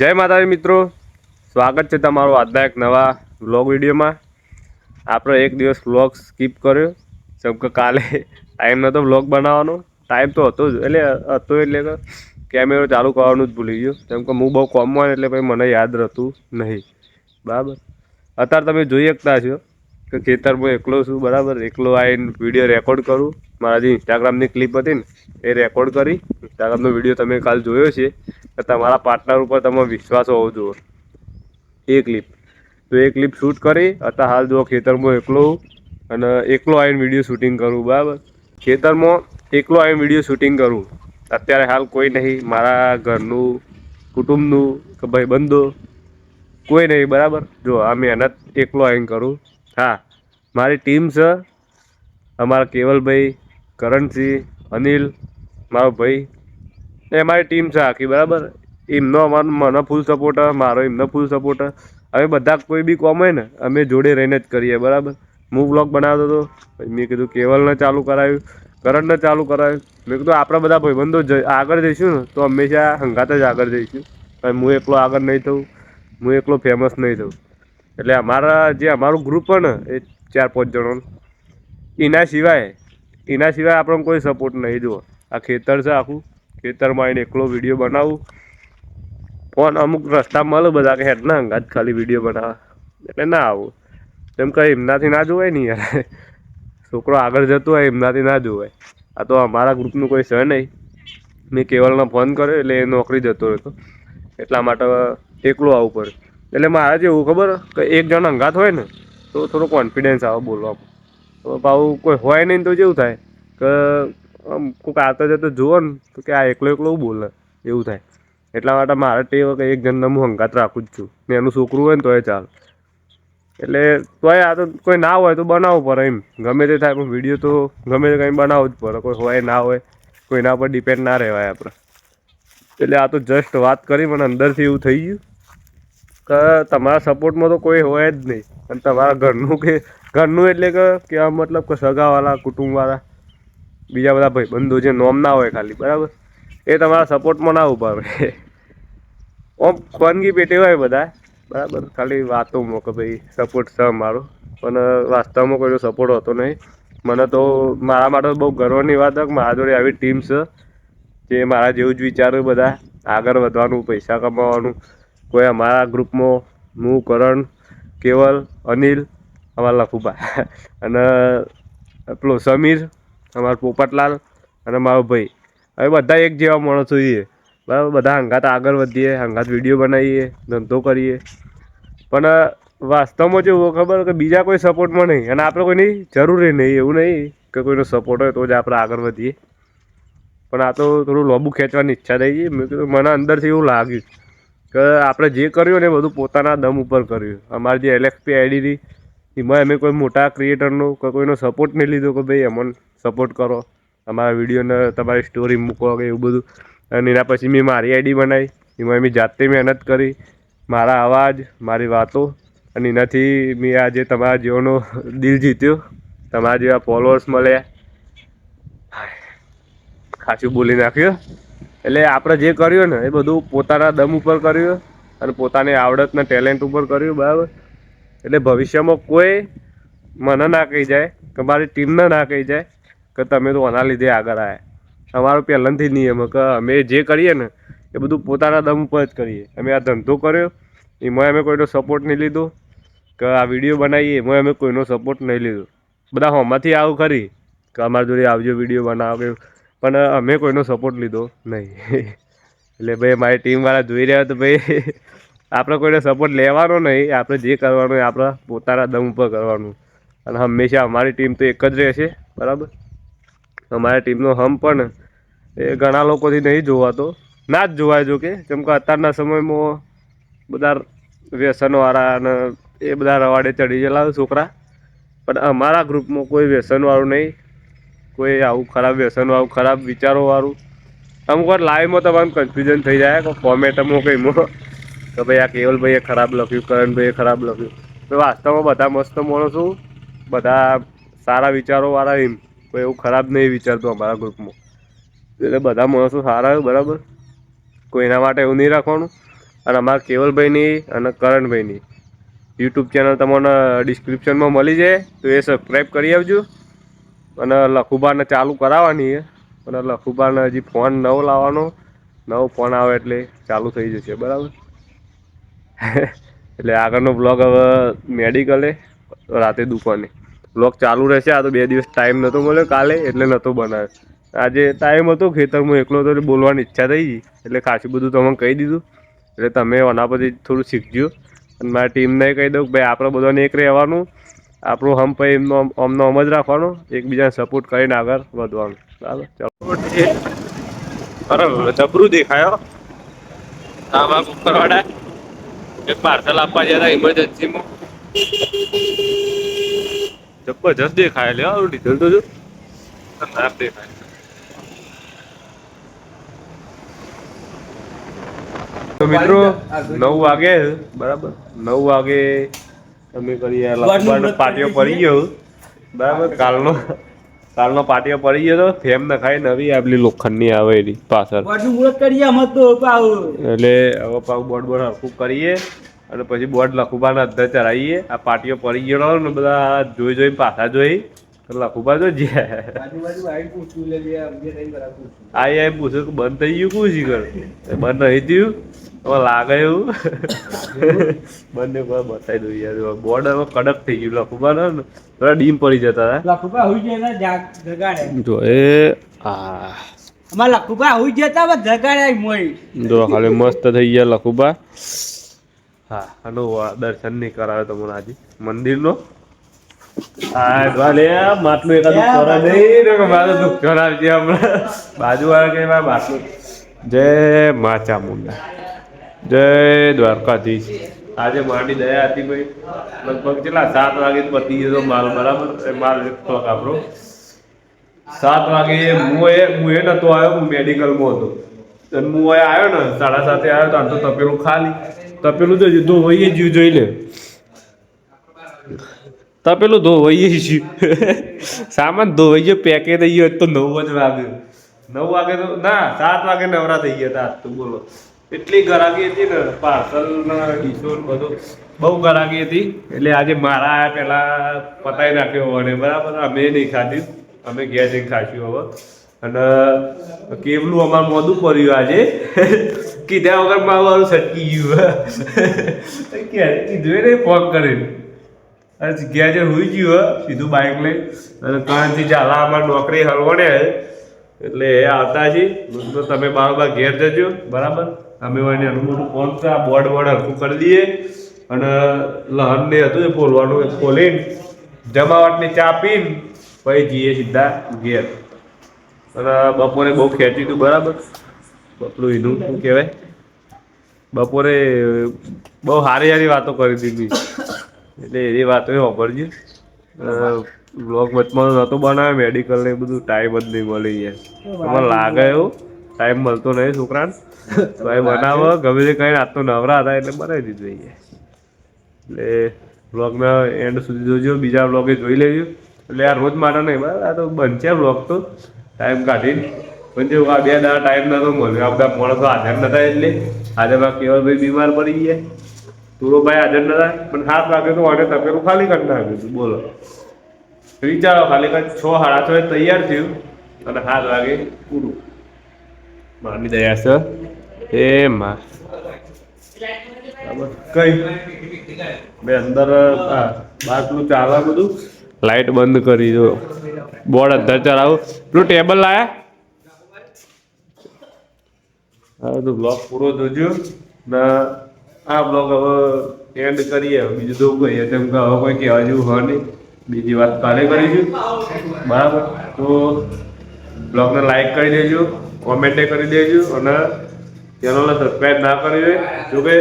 જય માતાજી મિત્રો. સ્વાગત છે તમારું આજના એક નવા વ્લોગ વિડીયોમાં. આપણે એક દિવસ વ્લોગ સ્કીપ કર્યો. જેમ કે કાલે ટાઈમ નહોતો વ્લોગ બનાવવાનો. ટાઈમ તો હતો જ. એટલે હતો એટલે કેમેરો ચાલુ કરવાનું જ ભૂલી ગયો. કેમ કે હું બહુ કોમ હોય એટલે પછી મને યાદ રહેતું નહીં. બરાબર? અત્યારે તમે જોઈ શકતા છો કે ખેતરમાં એકલો છું. બરાબર? એકલો આવીને વીડિયો રેકોર્ડ કરું. મારા જે ઇન્સ્ટાગ્રામની ક્લિપ હતી ને, એ રેકોર્ડ કરી. ઇન્સ્ટાગ્રામનો વીડિયો તમે કાલ જોયો છે. તમારા પાર્ટનર ઉપર તમે વિશ્વાસ હોવો જુઓ એ ક્લિપ તો એ ક્લિપ શૂટ કરી, અત્યારે હાલ જો ખેતરમાં એકલો અને એકલો આવીને વીડિયો શૂટિંગ કરું, બરાબર? ખેતરમાં એકલો આવીને વીડિયો શૂટિંગ કરું. અત્યારે હાલ કોઈ નહીં, મારા ઘરનું, કુટુંબનું કે ભાઈબંધો કોઈ નહીં, બરાબર? જો, આ મહેનત એકલો આવીને કરું. હા, મારી ટીમ છે, અમારા કેવલભાઈ, કરણસિંહ, અનિલ, મારો ભાઈ એ અમારી ટીમ છે આખી, બરાબર? એમનો અમારો, મને ફૂલ સપોર્ટ મારો એમનો ફૂલ સપોર્ટ અમે બધા કોઈ બી કોમ હોય ને, અમે જોડે રહીને જ કરીએ, બરાબર? હું બ્લોગ બનાવતો હતો મેં કીધું કેવલને ચાલુ કરાવ્યું કરંટને ચાલુ કરાવ્યું મેં કીધું આપણા બધા ભાઈબંધો આગળ જઈશું ને, તો હંમેશા હંગાત જ આગળ જઈશું. અને હું એકલો આગળ નહીં થઉં, હું એકલો ફેમસ નહીં થઉં. એટલે અમારા, જે અમારું ગ્રુપ હોય ને, એ ચાર પાંચ જણોનું. એના સિવાય એના સિવાય આપણને કોઈ સપોર્ટ નહીં, જુઓ. આ ખેતર છે આખું. ખેતરમાં આવીને એકલો વીડિયો બનાવું. ફોન અમુક રસ્તા મળે બધા કે હેડ ના અંગાત ખાલી વીડિયો બનાવે એટલે ના આવું. તેમ કે એમનાથી ના જોવાય ને યાર. છોકરો આગળ જતો હોય એમનાથી ના જોવાય. આ તો અમારા ગ્રુપનું કોઈ છે નહીં. મેં કેવલનો ફોન કર્યો એટલે એ નોકરી જતો હતો એટલા માટે એકલો આવવું પડે. એટલે મારે જેવું ખબર કે એક જણ અંગાત હોય ને, તો થોડો કોન્ફિડન્સ આવે બોલવામાં. તો પાછું કોઈ હોય નહીં તો જેવું થાય કે આમ કોઈક આવતા જતો જુઓ ને, તો કે આ એકલો એકલો બોલે, એવું થાય. એટલા માટે મારે તે વખતે એક જણને હું હંગાત રાખું જ છું. ને એનું છોકરું હોય ને તોય ચાલ. એટલે તોય આ તો કોઈ ના હોય તો બનાવવું પડે એમ. ગમે તે થાય, પણ વીડિયો તો ગમે તે કંઈ બનાવવું જ પડે. કોઈ હોય, ના હોય કોઈના પર ડિપેન્ડ ના રહેવાય આપણે. એટલે આ તો જસ્ટ વાત કરી, મને અંદરથી એવું થઈ ગયું કે તમારા સપોર્ટમાં તો કોઈ હોય જ નહીં. અને તમારા ઘરનું કે, ઘરનું એટલે કે કહેવા મતલબ કે સગાવાળા કુટુંબવાળા બીજા બધા ભાઈબંધો જે નોમ ના હોય ખાલી, બરાબર? એ તમારા સપોર્ટમાં ના ઊભા રહે ઓમ ખાનગી પેટે હોય બધા, બરાબર? ખાલી વાતોમાં કે ભાઈ સપોર્ટ છે મારો પણ વાસ્તવમાં કોઈનો સપોર્ટ હોતો નહીં. મને તો મારા માટે બહુ ગર્વની વાત કે મારા જોડે આવી ટીમ છે, જે મારા જેવું જ વિચારે બધા. આગળ વધવાનું, પૈસા કમાવાનું. કોઈ અમારા ગ્રુપમાં હું, કરણ, કેવલ, અનિલ, અમારા લખુભા. અને પેલો સમીર અમારો પોપટલાલ અને મારો ભાઈ. હવે બધા એક જેવા માણસો છીએ. બરાબર? બધા હંગાત આગળ વધીએ, હંગાત વીડિયો બનાવીએ, ધંધો કરીએ. પણ વાસ્તવમાં જેવું ખબર કે બીજા કોઈ સપોર્ટમાં નહીં અને આપણે કોઈની જરૂરી નહીં, એવું નહીં કે કોઈનો સપોર્ટ હોય તો જ આપણે આગળ વધીએ. પણ આ તો થોડું લોબુ ખેંચવાની ઈચ્છા થઈ ગઈ. મેં કીધું મને અંદરથી એવું લાગ્યું કે આપણે જે કર્યું ને એ બધું પોતાના દમ ઉપર કર્યું. અમારી જે એલએક્સપી આઈડી એમાં અમે કોઈ મોટા ક્રિએટરનો કે કોઈનો સપોર્ટ નહીં લીધો કે ભાઈ અમને સપોર્ટ કરો. અમારા વિડીયોને તમારી સ્ટોરી મૂકો કે એવું બધું. અને એના પછી મેં મારી આઈડી બનાવી. એમાં મેં જાતે મહેનત કરી. મારા અવાજ, મારી વાતો. અને એનાથી મેં આજે તમારા જીવોનો દિલ જીત્યો. તમારા જેવા ફોલોઅર્સ મળ્યા. ખાસું બોલી નાખ્યું. એટલે આપણે જે કર્યું ને એ બધું પોતાના દમ ઉપર કર્યું અને પોતાની આવડતના ટેલેન્ટ ઉપર કર્યું, બરાબર? એટલે ભવિષ્યમાં કોઈ મને ના કહી જાય કે મારી ટીમને ના કહી જાય કે તમે તો આના લીધે આગળ આવ્યા અમારો પહેલાંથી નિયમ કે અમે જે કરીએ ને એ બધું પોતાના દમ ઉપર જ કરીએ. અમે આ ધંધો કર્યો, એમાં અમે કોઈનો સપોર્ટ નહીં લીધો, કે આ વીડિયો બનાવીએ, એમાં અમે કોઈનો સપોર્ટ નહીં લીધો. બધા હોમાંથી આવું ખરી કે અમારી જોડે આવજો વીડિયો બનાવો કે પણ અમે કોઈનો સપોર્ટ લીધો નહીં. એટલે ભાઈ, મારી ટીમવાળા જોઈ રહ્યા તો ભાઈ આપણે કોઈને સપોર્ટ લેવાનો નહીં, આપણે જે કરવાનું એ આપણા પોતાના દમ ઉપર કરવાનું. અને હંમેશા અમારી ટીમ તો એક જ રહેશે, બરાબર? અમારી ટીમનો હમ પણ એ ઘણા લોકોથી નહીં જોવાતો. ના જ જોવાય જો કે, કેમ કે અત્યારના સમયમાં બધા વ્યસનવાળા અને એ બધા રવાડે ચડી ગયેલા છોકરા. પણ અમારા ગ્રુપમાં કોઈ વ્યસનવાળું નહીં. કોઈ આવું ખરાબ વ્યસનવાળું, ખરાબ વિચારોવાળું. અમુક વાર લાઈવમાં તમારું કન્ફ્યુઝન થઈ જાય કોમેન્ટમાં કંઈમાં કે ભાઈ આ કેવલભાઈએ ખરાબ લખ્યું, કરણભાઈએ ખરાબ લખ્યું. તો વાસ્તવમાં બધા મસ્ત માણસો, બધા સારા વિચારોવાળા એમ. કોઈ એવું ખરાબ નહીં વિચારતું અમારા ગ્રુપમાં. એટલે બધા માણસો સારા બરાબર? કોઈના માટે એવું નહીં રાખવાનું. અને અમારા કેવલભાઈની અને કરણભાઈની યુટ્યુબ ચેનલ તમને ડિસ્ક્રિપ્શનમાં મળી જાય, તો એ સબસ્ક્રાઈબ કરી આવજો. અને લખુબાને ચાલુ કરાવવાની છે. અને લખુબાને હજી ફોન નવો લાવવાનો. નવો ફોન આવે એટલે ચાલુ થઈ જશે, બરાબર? એટલે આગળનો બ્લોગ હવે મેડિકલે રાતે દુકાને. બ્લોગ ચાલુ રહેશે, આ તો બે દિવસ ટાઈમ નહોતો મળ્યો કાલે, એટલે નહોતો બનાવ્યો. આજે ટાઈમ હતો, ખેતરમાં એકલો હતો બોલવાની ઈચ્છા થઈ ગઈ. એટલે ખાસું બધું તમને કહી દીધું. એટલે તમે આના પછી થોડું શીખજો. અને મારી ટીમને કહી દઉં કે ભાઈ, આપણે બધાને એક રહેવાનું. આપણું હમ પછી એમનો, અમનો અમ જ રાખવાનો. એકબીજાને સપોર્ટ કરીને આગળ વધવાનું. બરાબર ચાલો. અરે, જબરું દેખાયો આમાં ઉપરવાળા. એક પાર્સલ આપવા હતા ઇમરજન્સીમાં જબરજસ્ત દેખાય લે આવું ડીઝલ તો જો. ખતરનાક દેખાય. તો મિત્રો નવ વાગે બરાબર? નવ વાગે તમે કરીએ પાટિયો પાટીઓ પડી ગયો. બરાબર? કાલનો કાલનો પાટિયો પડી ગયો તો ફેમ નખાઈ નવી આપલી લોખંડની આવે એની પાછળ. એટલે હવે પાછું બોર્ડ બોર્ડ હરખું કરીએ અને પછી બોર્ડ લખુબાના અંદર ચડાવીએ. આ પાટીઓ પડી ગયો ને બધા જોઈ જોઈ પાછા જોઈ. લખુબા તો જે અમને નહીં પૂછ્યું. આ પૂછ્યું કે બંધ થઈ ગયું કું શીખર? બંધ નહીં થયું? હવે લાગે એવું? બંને પર બતાવી દઉં યાર. બોર્ડ હવે કડક થઈ ગયું. લખુબા ને થોડા ડીમ પડી જતા લખુભા હુઈ ગયા જગાડે. હતા જો એ આ. અમાર લખુભા હુઈ જતા બસ જગાડે મોઈ. જો ખાલી મસ્ત થઈ ગયા લખુબા હા વા- દર્શન નહીં કરાવે તમને આજે. મંદિરનો? માટલું એકાદું કરાવજે હમણાં. બાજુવાળા કે મારે માટલું? જય માચા ચામુંડા જય દ્વારકાધીશ. આજે મારી દયા હતી ભાઈ. લગભગ કેટલા? સાત વાગે પતી ગયો માલ, બરાબર? માલ સ્ટોક આપણો. સાત વાગે હું એ હું એ નતો આવ્યો, હું મેડિકલમાં હતો. અને હું એ આવ્યો ને, સાડા સાતે આવ્યો તો આમ તો તપેલું ખાલી. તપેલું તો ધોવાઈએ જ જોઈ લે. તપેલું ધોવાઈએ જ સામાન ધોવાઈ ગયો, પેકે થઈ ગયો તો નવ જ વાગ્યો નવ વાગે તો ના, સાત વાગે નવરા થઈ ગયા હતા તો બોલો. એટલી ગરાગી હતી ને પાર્સલ ડીશો ને બધું. બહુ ગરાગી હતી. એટલે આજે મારા પેલા પતાવી નાખ્યો અને બરાબર? અમે નહીં ખાધી. અમે ઘેર જઈને ખાશું હવે. અને કેવલું અમારે મોદું પડ્યું આજે. કીધા વગર મારું સટકી ગયું. ક્યારે કીધું એને ફોન કરીને. અને ઘેર જે હોઈ ગયું સીધું બાઇક લઈ. અને કાંથી ચાલા અમારે નોકરી હલવાને એટલે એ આવતા છે તો તમે બારોબાર ઘેર જજો. બરાબર? અમે એને એનું મોટું ફોન આ બોર્ડ બોર્ડ હરખું કરી દઈએ. અને લહનને હતું એ ફોલવાનું એ ફોલીને જમાવટની ચા પીને પછી જઈએ સીધા ઘેર. અને બપોરે બહુ ખેંચ્યું હતું બરાબર? બપલું એનું શું કહેવાય? બપોરે બહુ સારી સારી વાતો કરી દીધી. એટલે એ વાતો એ વાપરજો બ્લોગ વચમાં નહોતો બનાવ્યો મેડિકલ ને બધું ટાઈમ જ નહીં મળી જાય. તમને લાગે એવું. ટાઈમ મળતો નહીં છોકરાને. તો એ બનાવો. ગમે તે કઈ તો નવરા હતા એટલે બનાવી દીધું યાર એટલે બ્લોગના એન્ડ સુધી જોજો. બીજા બ્લોગે જોઈ લેજો. એટલે આ રોજ માટે નહીં, બરાબર? આ તો બનશે બ્લોગ તો. ટાઈમ કાઢીને. પણ જો આ બે દાડા ટાઈમ નતો મળ્યો. આ બધા માણસો હાજર નતા એટલે. આજે મારા કેવલભાઈ બીમાર પડી ગયા. તુરોભાઈ હાજર નતા. પણ સાત વાગે તો વાગે તપેલું ખાલી કરી નાખ્યું હતું. બોલો. વિચારો ખાલી કાંઈ છ, સાડા છ તૈયાર થયું. અને સાત વાગે પૂરું. માની દયા છે. એ માં કઈ? બે અંદર બાટલું ચાલે બધું? લાઈટ બંધ કરી દો બોર્ડ અંદર ચલાવું પેલું ટેબલ લાયા? હા તો બ્લોગ પૂરો જોજો. ને આ બ્લોગ હવે એન્ડ કરીએ. બીજું તો કહીએ તેમ કે હવે કોઈ કહેવા જેવું હોય નહીં. બીજી વાત કાલે કરીશું. બરાબર. તો બ્લોગને લાઈક કરી દેજો. કોમેન્ટે કરી દેજો અને ચેનલને સબસ્ક્રાઈબ ના કરી હોય જો કે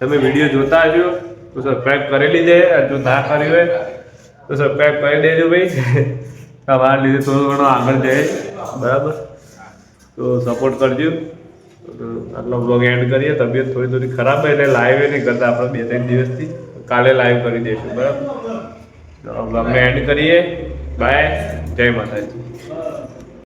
તમે વીડિયો જોતા હશો, તો સબસ્ક્રાઈબ કરી લીધે જો ના કરી હોય, તો સબસ્ક્રાઈબ કરી દેજો ભાઈ. તમારા લીધે થોડું ઘણો આગળ જાય. બરાબર? તો સપોર્ટ કરજો. આટલો બ્લોગ એન્ડ કરીએ. તબિયત થોડી થોડી ખરાબ હોય એટલે લાઈવ નહીં કરતા આપણે બે ત્રણ દિવસથી. કાલે લાઈવ કરી દઈશું બરાબર? અમે એન્ડ કરીએ. બાય જય માતાજી.